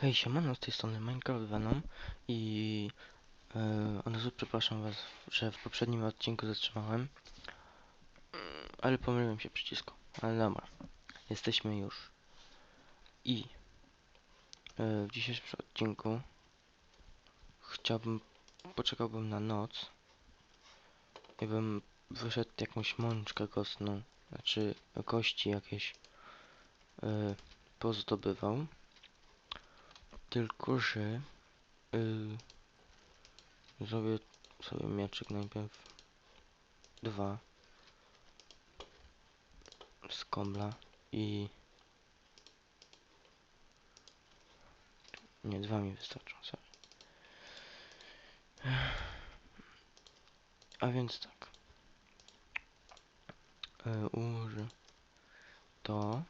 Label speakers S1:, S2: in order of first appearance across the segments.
S1: Hej, siemano, z tej strony Minecraft Venom i e, od razu przepraszam was, że w poprzednim odcinku zatrzymałem, Mm, ale pomyliłem się przycisku, ale dobra, jesteśmy już i e, w dzisiejszym odcinku chciałbym, poczekałbym na noc i bym wyszedł jakąś mączkę kostną, znaczy kości jakieś e, pozdobywał. Tylko, że yy, zrobię sobie mieczyk najpierw. Dwa. Z kobla i... Nie, dwa mi wystarczą, sorry. A więc tak. Yy, ułożę to.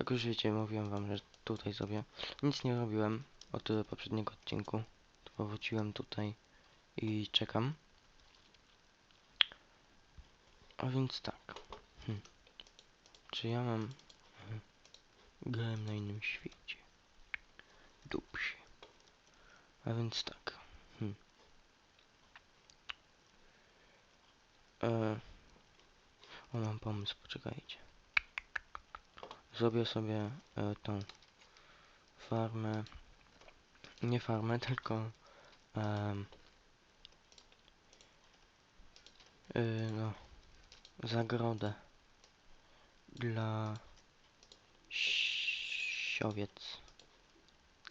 S1: Jak już wiecie, mówiłem wam, że tutaj sobie nic nie robiłem od poprzedniego odcinku. To wróciłem tutaj i czekam. A więc tak. Hm. Czy ja mam... Hm. Grałem na innym świecie. Dobrze. A więc tak. Hm. E... O, mam pomysł, poczekajcie. Zrobię sobie e, tą farmę, nie farmę, tylko em, y, no, zagrodę dla siowiec.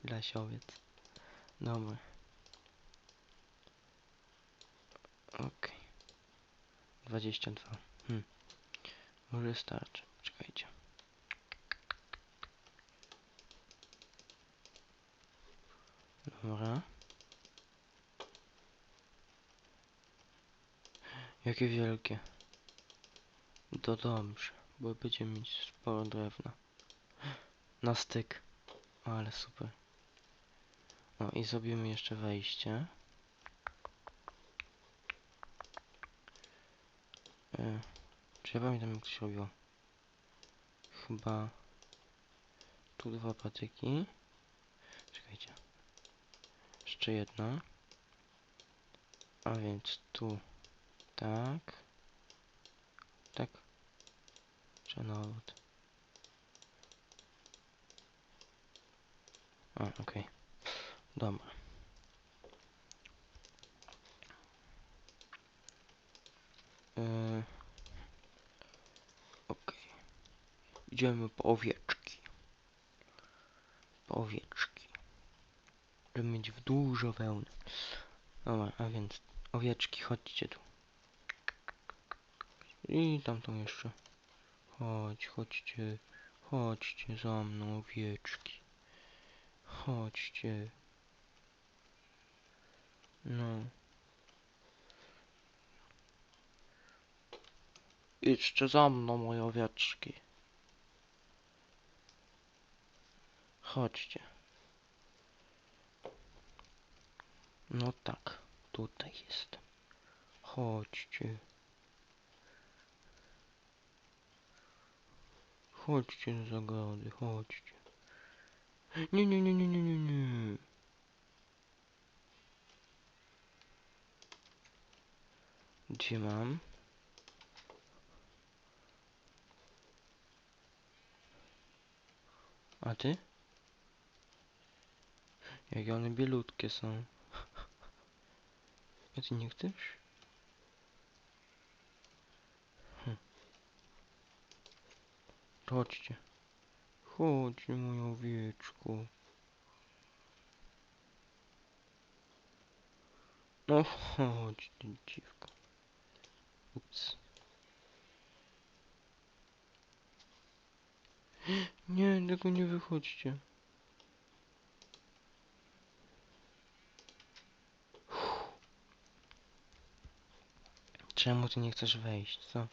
S1: Dla siowiec. Dobra. Okej. 22. Hmm. Może starczy. Czekajcie. Dobra. Jakie wielkie. To dobrze, bo będziemy mieć sporo drewna. Na styk. Ale super. No i zrobimy jeszcze wejście. E, czy ja pamiętam jak to się robiło? Chyba tu dwa patyki. Jeszcze jedna. A więc tu tak. Tak. Odwrót? A, okej. Dobra. Yy. Okej. Idziemy po owieczki. Po owieczki. Żeby mieć w dużo wełny. Dobra, a więc owieczki, chodźcie tu. I tamtą jeszcze. Chodź, chodźcie. Chodźcie za mną, owieczki. Chodźcie. No. Idźcie za mną, moje owieczki. Chodźcie. No tak, tutaj jest. Chodźcie. Chodźcie do zagrody, chodźcie. Nie, nie, nie, nie, nie, nie, nie. Gdzie mam? A ty? Jakie one bielutkie są. A ty nie chcesz? Hm. Chodźcie. Chodź, moje owieczko. No chodź, ty. Ups. Nie, tego nie wychodźcie. Czemu ty nie chcesz wejść, co?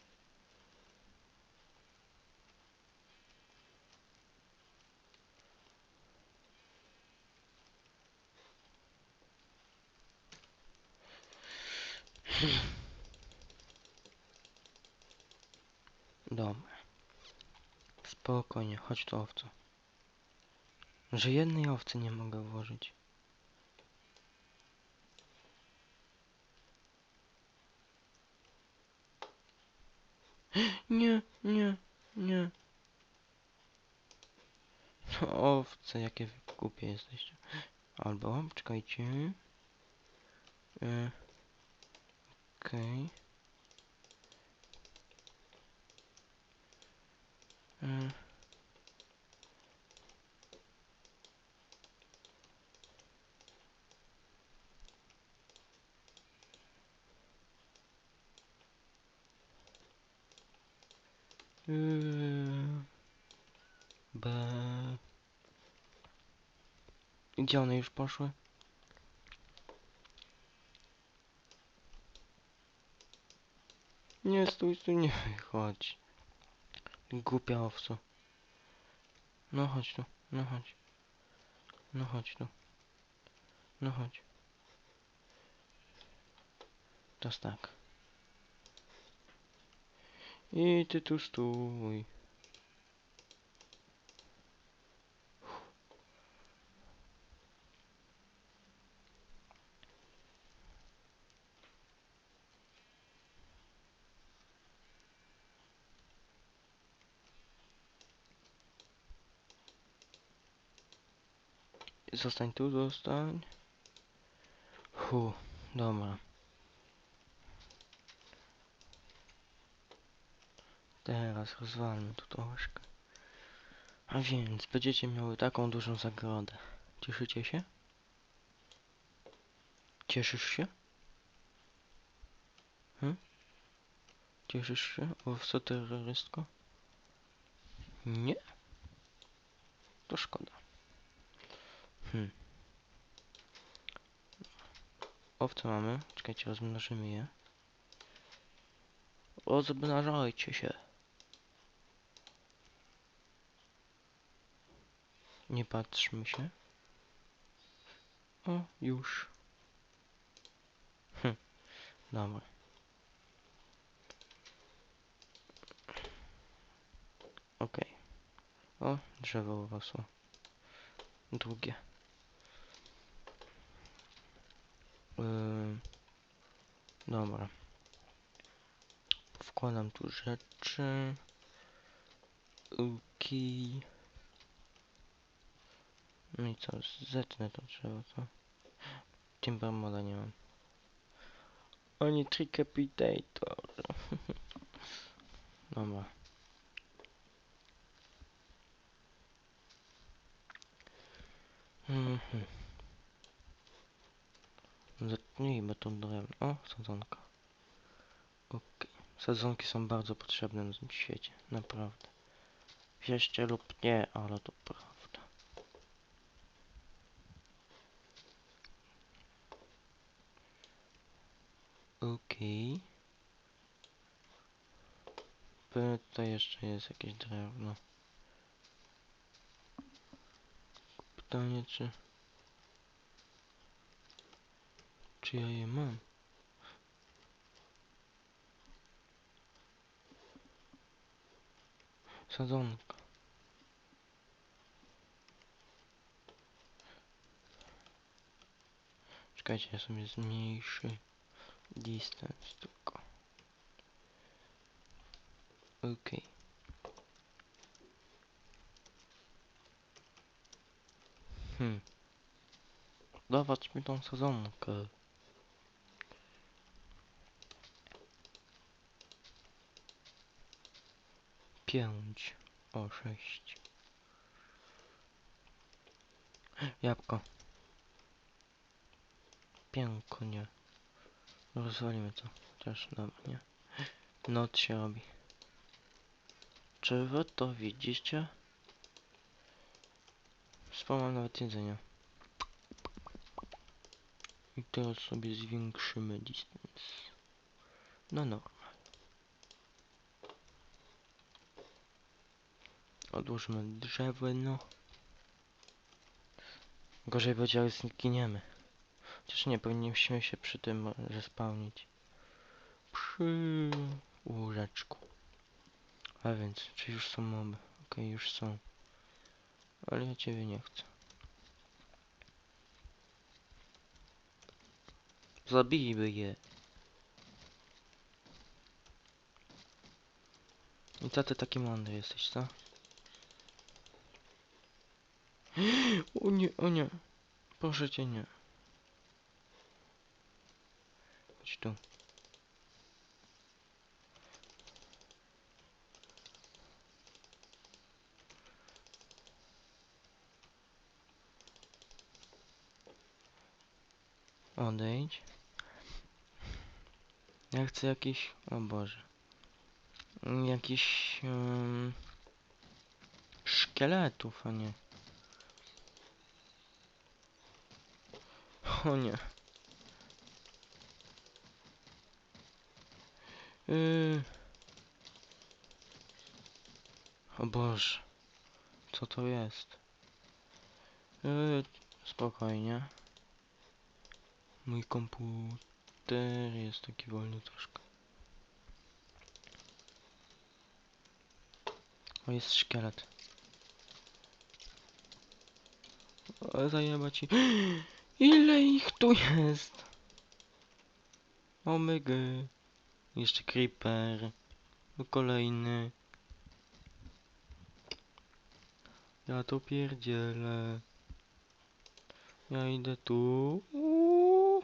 S1: Dobra. Spokojnie, chodź tu owco. Że jednej owcy nie mogę włożyć. Nie, nie, nie. No, Owce, jakie głupie jesteście. Albo, czekajcie. E, Okej. E, B. Gdzie one już poszły? Nie, stój, stój, nie chodź. Głupia owco. No chodź tu, no chodź. No chodź tu. No chodź. Teraz tak. I ty tu stój. Zostań tu, zostań. Hu, dobra. Teraz rozwalmy tu troszkę. A więc będziecie miały taką dużą zagrodę. Cieszycie się? Cieszysz się? Hm? Cieszysz się, owco terrorystko? Nie? To szkoda. Hmm. Owce mamy. Czekajcie, rozmnożymy je. Rozmnażajcie się. Nie patrzmy się. O, już. Hm. Dobra. Okej. O, drzewo urosło. Drugie. Yy, dobra. Wkładam tu rzeczy. Okej. No i co? Zetnę to drzewo, co? Timber moda nie mam. Oni Tricapitator. Dobra. Mhm. Zetnijmy tą drewno. O, sadzonka. Okej. Sadzonki są bardzo potrzebne na tym świecie. Naprawdę. Wierzcie lub nie, ale to prawda. Okej. Okay. Tutaj jeszcze jest jakieś drewno. Pytanie czy... Czy ja je mam? Sadzonka. Czekajcie, ja sobie zmniejszy distance tylko. Okej. Hmm. Dawać mi tą sadzonkę. Pięć. O, sześć. Jabłko. Pięknie. Rozwalimy to. Chociaż dobra, nie? Noc się robi. Czy wy to widzicie? Wspomniałem nawet jedzenia. I teraz sobie zwiększymy distance. No normal. Odłóżmy drewno. Gorzej będzie, jak zginiemy. Chociaż nie, powinniśmy się przy tym zespałnić. Przy łóżeczku. A więc, czy już są moby? Okej, okay, już są. Ale ja ciebie nie chcę. Zabijmy je. I co ty taki mądry jesteś, co? O nie, o nie. Proszę cię nie. Tu. Odejdź. Ja chcę jakiś... O Boże. Jakiś... Um, szkieletów, a nie... O nie. Yy. O Boże. Co to jest? Yy, spokojnie. Mój komputer jest taki wolny troszkę. O, jest szkielet. O, zajeba ci. Ile ich tu jest? Omega. Jeszcze creeper. No kolejny. Ja to pierdzielę. Ja idę tu. Uuu.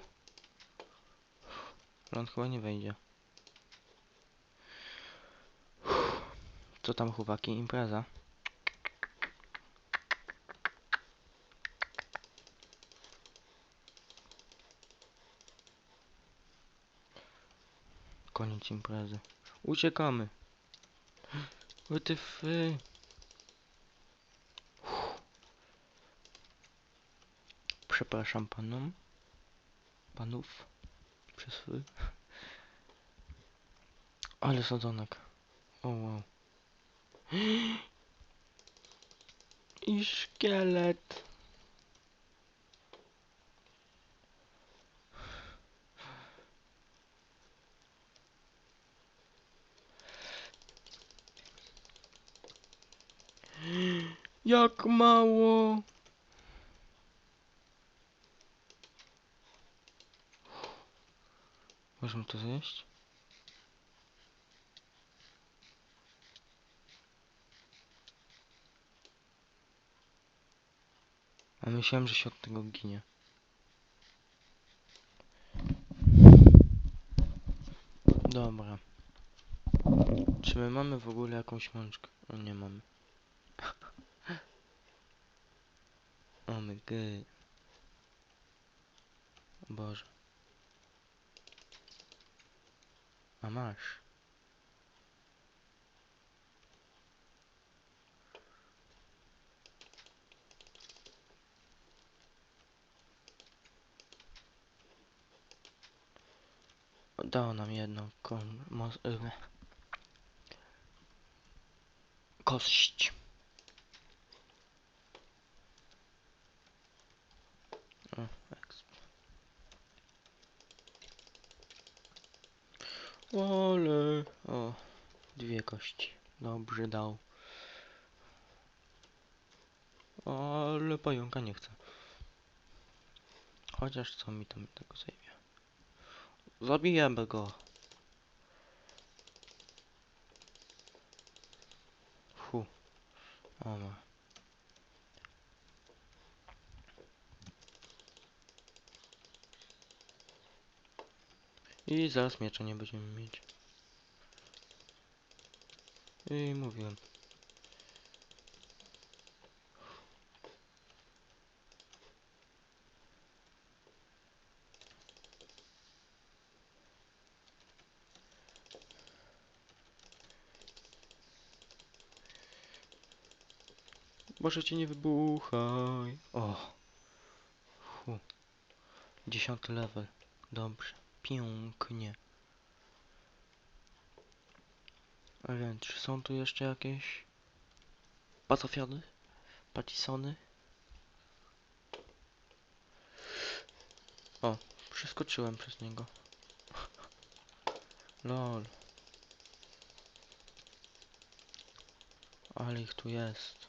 S1: On chyba nie wejdzie. Co tam chłopaki? Impreza? Koniec imprezy. Uciekamy. Wytyfy. Przepraszam panom. Panów. Przez wy. Ale sadzonek. O wow. I szkielet. Jak mało. Możemy to zjeść? A myślałem, że się od tego ginie. Dobra. Czy my mamy w ogóle jakąś mączkę? O, nie mamy. Boże. A masz. Dało nam jedną kon... Y, kość. O, exp. O, dwie kości. Dobrze dał. Ale pająka nie chcę. Chociaż co mi tam tego zajmie. Zabijemy go. Fu. O ma. I zaraz miecza nie będziemy mieć. I mówiłem. Boże cię nie wybuchaj. O. Fu. Dziesiąty level. Dobrze. Pięknie. A więc, czy są tu jeszcze jakieś patafiany? Patisony? O, przeskoczyłem przez niego. Lol. Ale ich tu jest.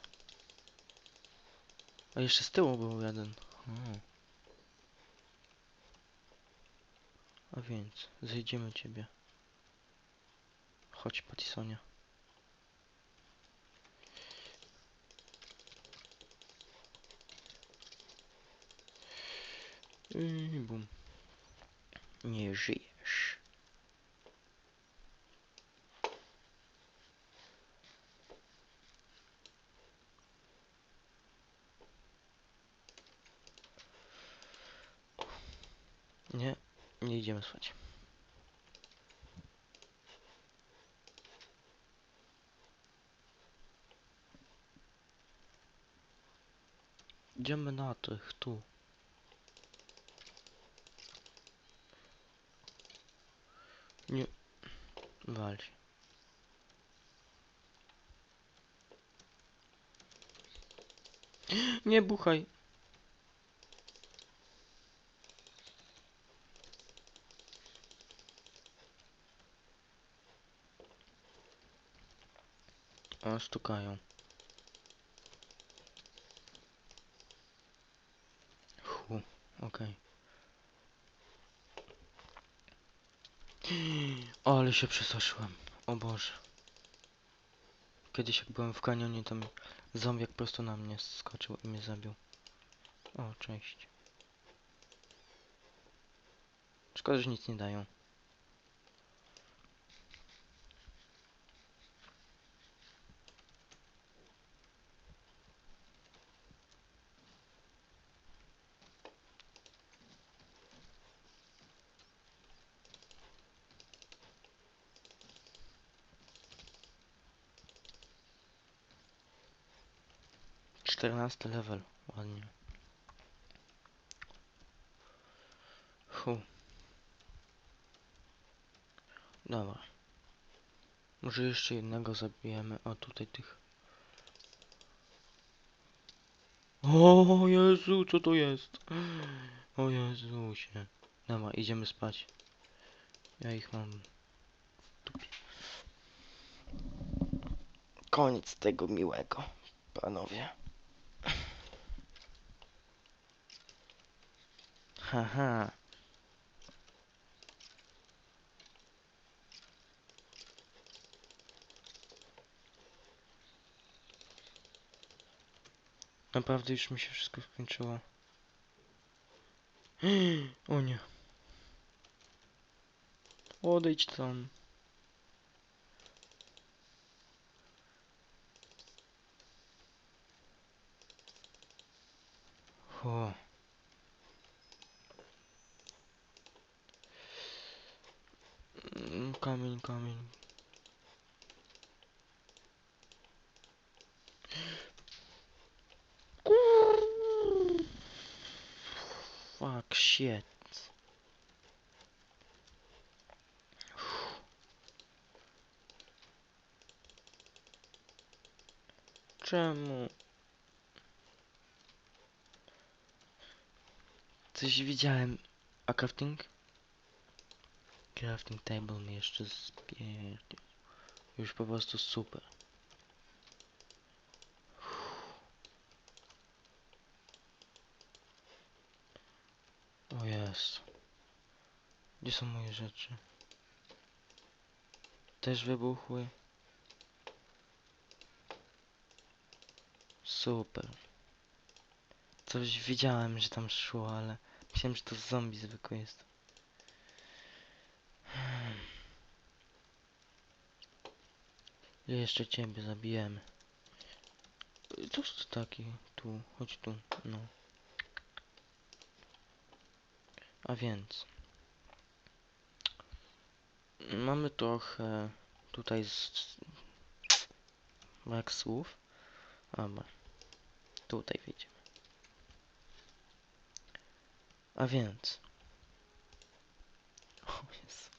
S1: A jeszcze z tyłu był jeden. Hmm. A więc, zejdziemy ciebie. Chodź, Patisonia. I bum. Nie żyjesz. Nie, nie idziemy spać. Idziemy na tych, tu. Nie. Wal. Nie buchaj. O, stukają. Okej. Ale się przestraszyłem. O Boże. Kiedyś jak byłem w kanionie, to mi zombiak prosto na mnie skoczył i mnie zabił. O, cześć. Szkoda, że nic nie dają. Czternasty level. Ładnie. Hu. Dobra. Może jeszcze jednego zabijemy. O, tutaj tych. O Jezu, co to jest? O Jezusie. Dobra, idziemy spać. Ja ich mam. Koniec tego miłego, panowie. Haha. Naprawdę już mi się wszystko skończyło. O nie. Odejdź tam. Fuck, shit. Czemu? Coś widziałem. A crafting? Crafting table mi jeszcze spierdzi. Już po prostu super. O jest. Gdzie są moje rzeczy? Też wybuchły. Super. Coś widziałem, że tam szło, ale myślałem, że to zombie zwykły jest. Hmm. Jeszcze ciebie zabijemy. Cóż to taki? Tu, chodź tu, no. A więc. Mamy trochę tutaj z... brak słów. Dobra. Tutaj wyjdziemy. A więc. O Jezu.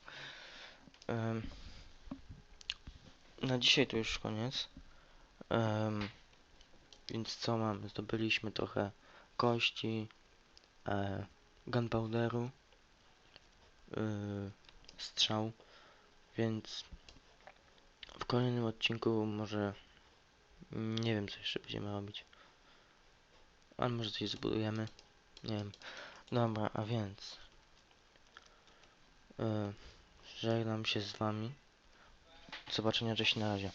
S1: Em, na dzisiaj to już koniec. Em, więc co mamy? Zdobyliśmy trochę kości, e, gunpowderu, y, strzał, więc w kolejnym odcinku może nie wiem co jeszcze będziemy robić. Ale może coś zbudujemy. Nie wiem. Dobra, a więc e, żegnam się z wami. Do zobaczenia, cześć na razie.